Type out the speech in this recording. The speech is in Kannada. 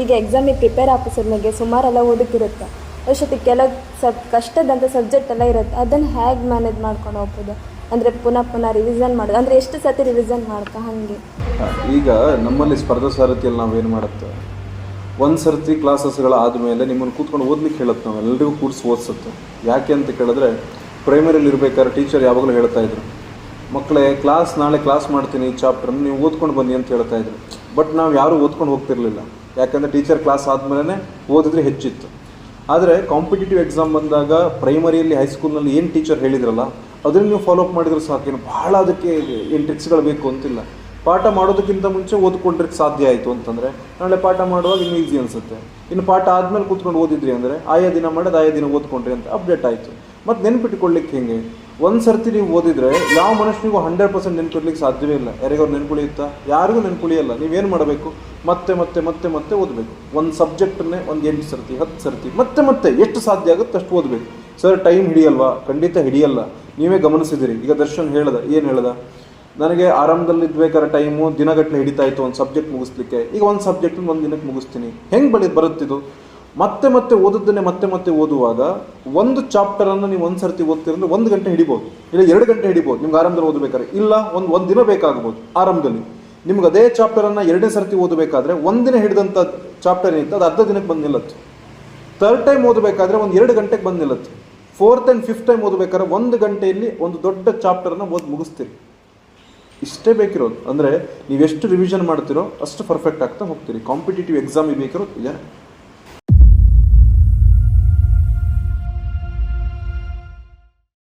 ಈಗ ಎಕ್ಸಾಮಿಗೆ ಪ್ರಿಪೇರ್ ಆಫೀಸರ್ನಾಗೆ ಸುಮಾರೆಲ್ಲ ಓದಕ್ಕಿರುತ್ತೆ ಅಷ್ಟೊತ್ತಿಗೆ ಕೆಲವು ಸಬ್ ಕಷ್ಟದಂಥ ಸಬ್ಜೆಕ್ಟ್ ಎಲ್ಲ ಇರುತ್ತೆ. ಅದನ್ನು ಹೇಗೆ ಮ್ಯಾನೇಜ್ ಮಾಡ್ಕೊಂಡು ಹೋಗ್ಬೋದು? ಅಂದರೆ ಪುನಃ ಪುನಃ ರಿವಿಸನ್ ಮಾಡೋದು ಅಂದರೆ ಎಷ್ಟು ಸತಿ ರಿವಿಸನ್ ಮಾಡ್ಕೊ ಹಾಗೆ? ಈಗ ನಮ್ಮಲ್ಲಿ ಸ್ಪರ್ಧಾ ಸಾರಥಿಯಲ್ಲಿ ನಾವೇನು ಮಾಡುತ್ತೆ? ಒಂದು ಸರ್ತಿ ಕ್ಲಾಸಸ್ಗಳಾದ ಆದಮೇಲೆ ನಿಮ್ಮನ್ನು ಕೂತ್ಕೊಂಡು ಓದ್ಲಿಕ್ಕೆ ಹೇಳುತ್ತೆ ನಾವು. ಎಲ್ಲರಿಗೂ ಕೂರಿಸಿ ಓದಿಸುತ್ತೆ. ಯಾಕೆ ಅಂತ ಕೇಳಿದ್ರೆ ಪ್ರೈಮರಿಲಿ ಇರಬೇಕಾದ್ರೆ ಟೀಚರ್ ಯಾವಾಗಲೂ ಹೇಳ್ತಾ ಇದ್ರು. ಮಕ್ಕಳೇ ಕ್ಲಾಸ್ ನಾಳೆ ಕ್ಲಾಸ್ ಮಾಡ್ತೀನಿ ಚಾಪ್ಟರ್ನ ನೀವು ಓದ್ಕೊಂಡು ಬನ್ನಿ ಅಂತ ಹೇಳ್ತಾ ಇದ್ರು. ಬಟ್ ನಾವು ಯಾರೂ ಓದ್ಕೊಂಡು ಹೋಗ್ತಿರ್ಲಿಲ್ಲ. ಯಾಕಂದರೆ ಟೀಚರ್ ಕ್ಲಾಸ್ ಆದಮೇಲೆ ಓದಿದ್ರೆ ಹೆಚ್ಚಿತ್ತು. ಆದರೆ ಕಾಂಪಿಟೇಟಿವ್ ಎಕ್ಸಾಮ್ ಬಂದಾಗ ಪ್ರೈಮರಿಯಲ್ಲಿ ಹೈಸ್ಕೂಲ್ನಲ್ಲಿ ಏನು ಟೀಚರ್ ಹೇಳಿದ್ರಲ್ಲ ಅದನ್ನು ನೀವು ಫಾಲೋ ಅಪ್ ಮಾಡಿದ್ರೆ ಸಾಕೇನು ಭಾಳ ಅದಕ್ಕೆ ಏನು ಟ್ರಿಕ್ಸ್ಗಳು ಬೇಕು ಅಂತಿಲ್ಲ. ಪಾಠ ಮಾಡೋದಕ್ಕಿಂತ ಮುಂಚೆ ಓದ್ಕೊಂಡ್ರಿಗೆ ಸಾಧ್ಯ ಆಯಿತು ಅಂತಂದರೆ, ನಾಳೆ ಪಾಠ ಮಾಡುವಾಗ ಇನ್ನೂ ಈಸಿ ಅನಿಸುತ್ತೆ. ಇನ್ನು ಪಾಠ ಆದಮೇಲೆ ಕೂತ್ಕೊಂಡು ಓದಿದ್ರಿ ಅಂದರೆ, ಆಯಾ ದಿನ ಮಾಡೋದು ಆಯಾ ದಿನ ಓದ್ಕೊಂಡ್ರಿ ಅಂತ ಅಪ್ಡೇಟ್ ಆಯಿತು. ಮತ್ತು ನೆನ್ಪಿಟ್ಕೊಳ್ಳಿಕ್ಕೆ ಹೆಂಗೆ? ಒಂದು ಸರ್ತಿ ನೀವು ಓದಿದ್ರೆ ಯಾವ ಮನುಷ್ಯನಿಗೂ ಹಂಡ್ರೆಡ್ ಪರ್ಸೆಂಟ್ ನೆನ್ಪಿಡ್ಲಿಕ್ಕೆ ಸಾಧ್ಯವೇ ಇಲ್ಲ. ಯಾರಿಗಾದ್ರು ನೆನ್ಪುಳಿಯುತ್ತಾ? ಯಾರಿಗೂ ನೆನ್ಪುಳಿಯಲ್ಲ. ನೀವೇನು ಮಾಡಬೇಕು? ಮತ್ತೆ ಮತ್ತೆ ಮತ್ತೆ ಮತ್ತೆ ಓದಬೇಕು. ಒಂದು ಸಬ್ಜೆಕ್ಟನ್ನೇ ಒಂದು ಎಂಟು ಸರ್ತಿ, ಹತ್ತು ಸರ್ತಿ, ಮತ್ತೆ ಮತ್ತೆ ಎಷ್ಟು ಸಾಧ್ಯ ಆಗುತ್ತೆ ಅಷ್ಟು ಓದಬೇಕು. ಸರ್ ಟೈಮ್ ಹಿಡಿಯಲ್ವಾ? ಖಂಡಿತ ಹಿಡಿಯಲ್ಲ. ನೀವೇ ಗಮನಿಸಿದಿರಿ. ಈಗ ದರ್ಶನ್ ಹೇಳ್ದ, ಏನು ಹೇಳ್ದ? ನನಗೆ ಆರಂಭದಲ್ಲಿ ಇದ್ಬೇಕಾದ್ರೆ ಟೈಮು ದಿನಗಟ್ಟಲೆ ಹಿಡಿತಾ ಇತ್ತು, ಒಂದು ಸಬ್ಜೆಕ್ಟ್ ಮುಗಿಸ್ಲಿಕ್ಕೆ. ಈಗ ಒಂದು ಸಬ್ಜೆಕ್ಟ್ ಒಂದು ದಿನಕ್ಕೆ ಮುಗಿಸ್ತೀನಿ. ಹೆಂಗೆ ಬಳಿ ಬರುತ್ತಿದ್ದು ಮತ್ತೆ ಮತ್ತೆ ಓದಿದ್ದನ್ನೇ ಮತ್ತೆ ಮತ್ತೆ ಓದುವಾಗ ಒಂದು ಚಾಪ್ಟರನ್ನು ನೀವು ಒಂದು ಸರ್ತಿ ಓದ್ತಿರಂದ್ರೆ ಒಂದು ಗಂಟೆ ಹಿಡಿಬೋದು. ಇಲ್ಲ, ಎರಡು ಗಂಟೆ ಹಿಡಿಬೋದು. ನಿಮ್ಗೆ ಆರಂಭದಲ್ಲಿ ಓದಬೇಕಾದ್ರೆ. ಇಲ್ಲ, ಒಂದು ಒಂದು ದಿನ ಬೇಕಾಗ್ಬೋದು ಆರಂಭದಲ್ಲಿ. ನಿಮ್ಗೆ ಅದೇ ಚಾಪ್ಟರನ್ನು ಎರಡನೇ ಸರ್ತಿ ಓದಬೇಕಾದ್ರೆ ಒಂದಿನ ಹಿಡಿದಂಥ ಚಾಪ್ಟರ್ ಏನಿತ್ತು? ಅದು ಅರ್ಧ ದಿನಕ್ಕೆ ಬಂದು ನಿಲ್ಲತ್ತು ಥರ್ಡ್ ಟೈಮ್ ಓದಬೇಕಾದ್ರೆ ಒಂದು ಎರಡು ಗಂಟೆಗೆ ಬಂದು ನಿಲ್ಲತ್ತೆ ಫೋರ್ತ್ ಆ್ಯಂಡ್ ಫಿಫ್ತ್ ಟೈಮ್ ಓದಬೇಕಾದ್ರೆ ಒಂದು ಗಂಟೆಯಲ್ಲಿ ಒಂದು ದೊಡ್ಡ ಚಾಪ್ಟರನ್ನು ಓದಿ ಮುಗಿಸ್ತೀರಿ. ಇಷ್ಟೇ ಬೇಕಿರೋದು. ಅಂದರೆ ನೀವೆಷ್ಟು ರಿವಿಷನ್ ಮಾಡ್ತೀರೋ ಅಷ್ಟು ಪರ್ಫೆಕ್ಟ್ ಆಗ್ತಾ ಹೋಗ್ತೀರಿ. ಕಾಂಪಿಟೇಟಿವ್ ಎಕ್ಸಾಮಿಗೆ ಬೇಕಿರೋದು ಇದೆ